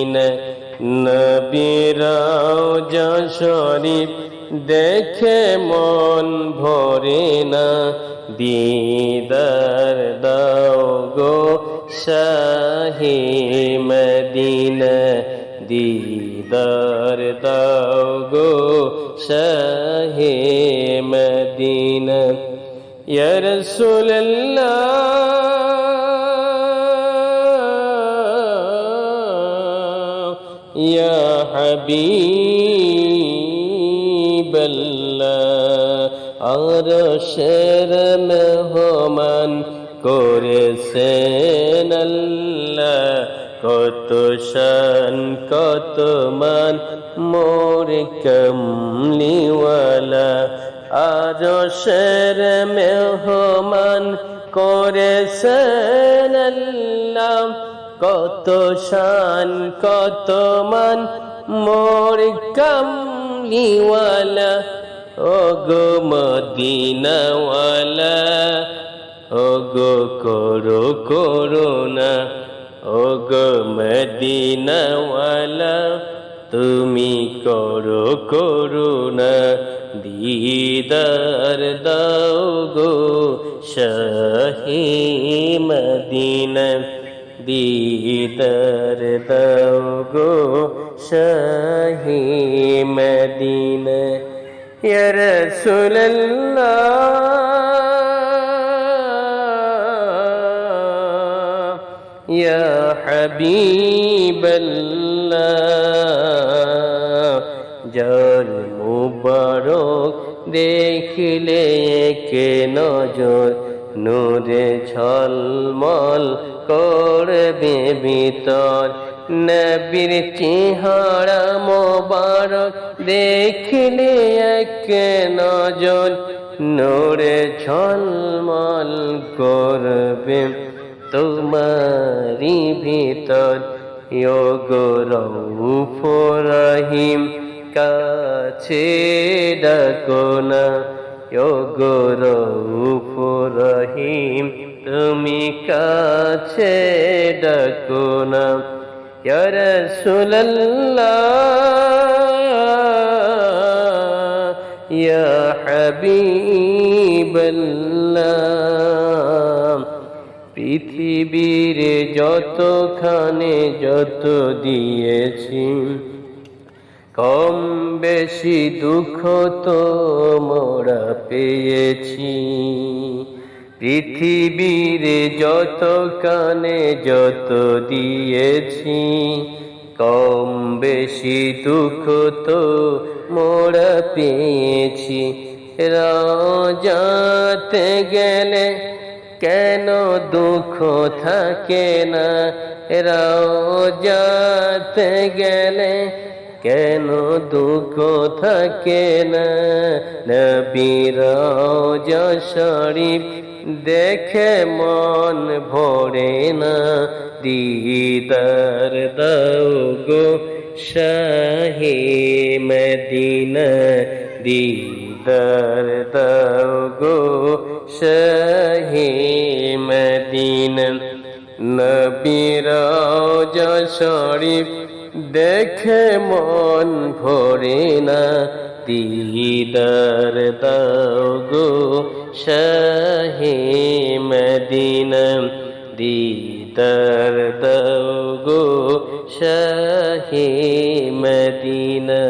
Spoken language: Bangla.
দিন নবীরাও যা শরীফ দেখে মন ভরে না। দিদার দাও গো শাহি মদিন। দিদার দাও গো শাহি মদিন। ইয়া রাসূলুল্লাহ يا حبيب الله আরশের মেহমান করেছেন আল্লাহ কত শান কত মান মোর কমলিওয়ালা আরশের মেহমান করেছেন আল্লাহ কত শান, কত মান, মোর কমলিওয়ালা ও গো মদিনাওয়ালা ও গো করো করোনা ও গো মদিনাওয়ালা, তুমি করো করুণা, দিদার দাও গো শাহি মদিনা দিদার দাও গো শাহি মদিনা রাসূলুল্লাহ ইয়া হাবিবাল্লাহ যার মুবারক দেখলে কে নজর নূরে ঝলমল করবে ভিতর নবীর চেহারা মোবারক দেখলে এক নজর নূরে ঝলমল করবে তোমারি ভিতর। রহিম, কাছে ডাকো না। যোগ রৌফ রহিম তুমি কাছে ডাকো না। রাসূলুল্লাহ ইয়া হাবিবাল্লাহ পৃথিবীর যতখানে যত দিয়েছি কম বেশি দুঃখ তো মোরা পেয়েছি। পৃথিবীর যত কানে যত দিয়েছি, কম বেশি দুঃখ তো মোরা পেয়েছি। রাজাতে গেলে কেন দুঃখ থাকে না? রাজাতে গেলে কেন দুঃখ থাকে না? নবীর শরীফ দেখে মন ভরে না। দিদার দাও গো শাহে মদিনা। দিদার দাও গো শাহে মদিনা। নবীর শরীফ দেখে মন ভরে না দিদার দাও গো শাহে মদিনা দিদার দাও গো শাহে মদিনা।